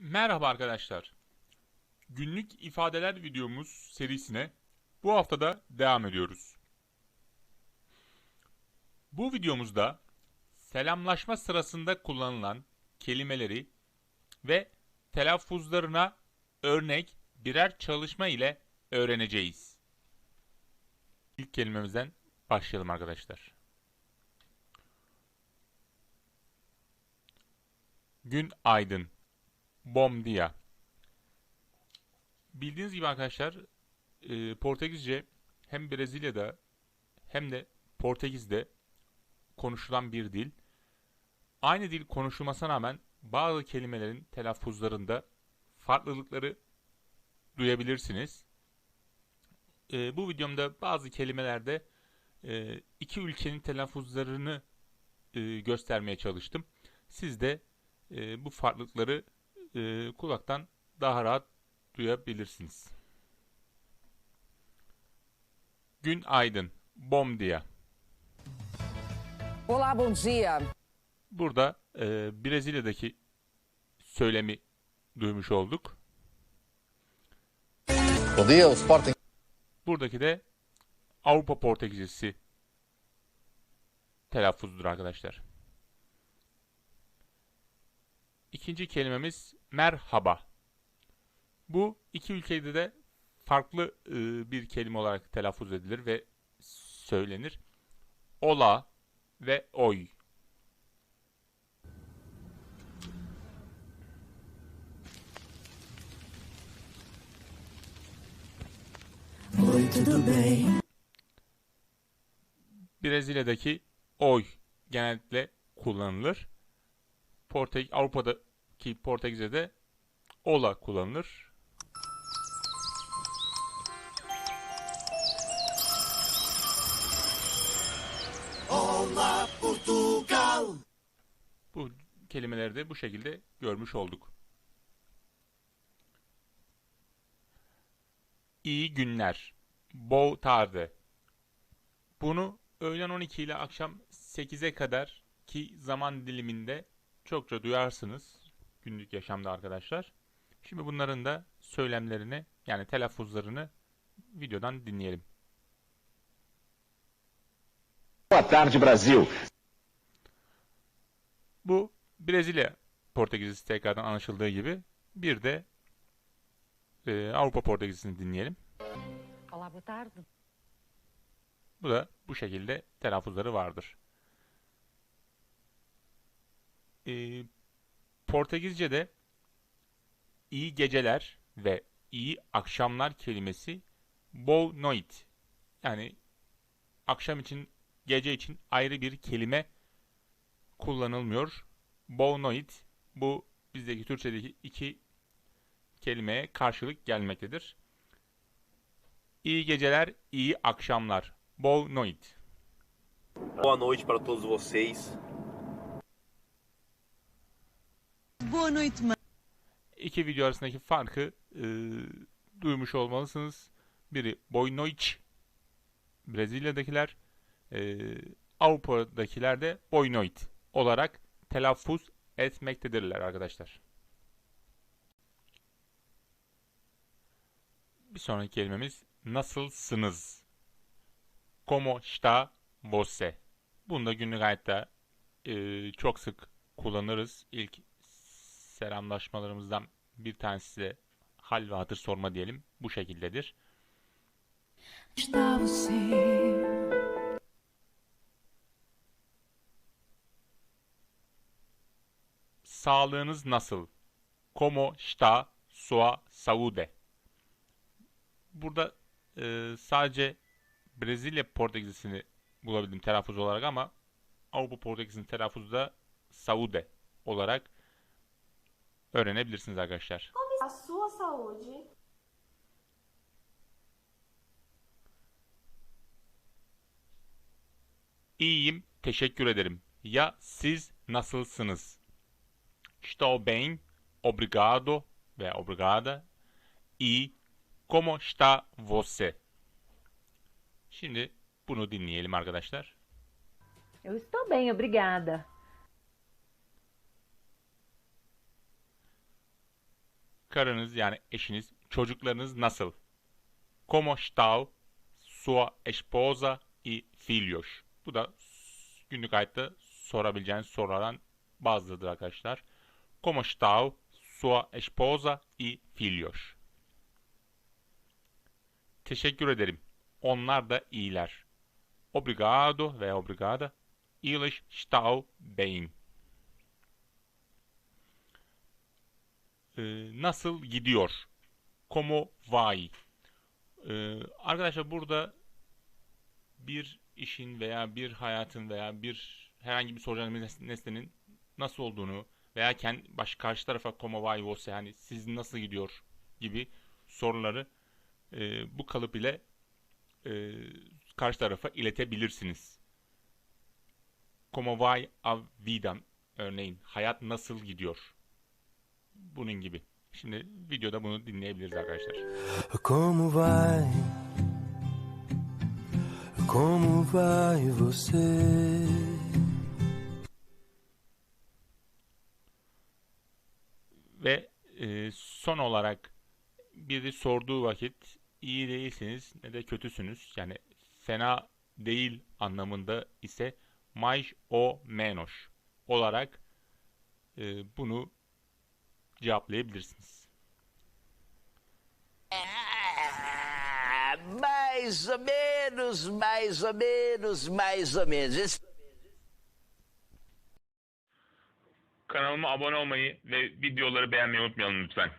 Merhaba arkadaşlar. Günlük ifadeler videomuz serisine bu haftada devam ediyoruz. Bu videomuzda selamlaşma sırasında kullanılan kelimeleri ve telaffuzlarına örnek birer çalışma ile öğreneceğiz. İlk kelimemizden başlayalım arkadaşlar. Gün aydın. Bom dia. Bildiğiniz gibi arkadaşlar e, Portekizce hem Brezilya'da hem de Portekiz'de konuşulan bir dil. Aynı dil konuşulmasına rağmen bazı kelimelerin telaffuzlarında farklılıkları duyabilirsiniz. E, bu videomda bazı kelimelerde e, iki ülkenin telaffuzlarını göstermeye çalıştım. Siz de bu farklılıkları e, kulaktan daha rahat duyabilirsiniz. Gün aydın. Bom dia. Olá, bom dia. Burada e, Brezilya'daki söylemi duymuş olduk. Bom dia, Sporting. Buradaki de Avrupa Portekizcesi telaffuzudur arkadaşlar. İkinci kelimemiz merhaba. Bu iki ülkede de farklı e, bir kelime olarak telaffuz edilir ve söylenir. Ola ve oy. Brezilya'daki oy genellikle kullanılır. Portek Avrupa'daki Portekizce'de ola kullanılır. Olá, Portugal! Bu kelimeleri de bu şekilde görmüş olduk. İyi günler. Boa tarde. Bunu öğlen 12 ile akşam 8'e kadar ki zaman diliminde çokça duyarsınız günlük yaşamda arkadaşlar. Şimdi bunların da söylemlerini yani telaffuzlarını videodan dinleyelim. Boa tarde, Brasil. Bu Brezilya Portekizcesi tekrardan anlaşıldığı gibi bir de e, Avrupa Portekizcesini dinleyelim. Olá, boa tarde. Bu da bu şekilde telaffuzları vardır. Ee, Portekizce'de iyi geceler ve iyi akşamlar kelimesi boa noite yani akşam için gece için ayrı bir kelime kullanılmıyor. Boa noite bu bizdeki Türkçedeki iki kelimeye karşılık gelmektedir. İyi geceler, iyi akşamlar. Boa noite. Boa noite para todos vocês. Boa noite, mãe. İki video arasındaki farkı e, duymuş olmalısınız. Biri boa noite, Brezilya'dakiler, e, Avrupa'dakiler de boa noite olarak telaffuz etmektedirler arkadaşlar. Bir sonraki kelimemiz nasılsınız? Como está você? Bunu da günlük hayatta e, çok sık kullanırız. İlk selamlaşmalarımızdan bir tanesi de hal ve hatır sorma diyelim. Bu şekildedir. Sağlığınız nasıl? Como está sua saúde? Burada e, sadece Brezilya Portekizcesini bulabildim telaffuz olarak ama Avrupa Portekiz'in telaffuzu da saúde olarak öğrenebilirsiniz arkadaşlar. A sua saúde İyiyim, teşekkür ederim. Ya siz nasılsınız? Estou bem, obrigado ve obrigada. E como está você? Şimdi bunu dinleyelim arkadaşlar. Eu estou bem, obrigada. Karınız yani eşiniz, çocuklarınız nasıl? Como está sua esposa y filhos? Bu da günlük hayatta sorabileceğiniz sorulardan bazılarıdır arkadaşlar. Como está sua esposa y filhos? Teşekkür ederim. Onlar da iyiler. Obrigado veya obrigada. Eles estão bem. Ee, nasıl gidiyor? Como vai? Ee, arkadaşlar burada bir işin veya bir hayatın veya bir herhangi bir soracağınız nes- nesnenin nasıl olduğunu veya kendi baş karşı tarafa como vai você yani siz nasıl gidiyor gibi soruları e, bu kalıp ile e, karşı tarafa iletebilirsiniz. Como vai a vida örneğin hayat nasıl gidiyor? Bunun gibi. Şimdi videoda bunu dinleyebiliriz arkadaşlar. Como vai? Como vai você? Ve e, son olarak biri sorduğu vakit iyi değilsiniz ne de kötüsünüz. Yani fena değil anlamında ise mais o menos olarak e, bunu cevaplayabilirsiniz. Mais ou menos, mais ou menos, mais ou menos. Kanalıma abone olmayı ve videoları beğenmeyi unutmayalım lütfen.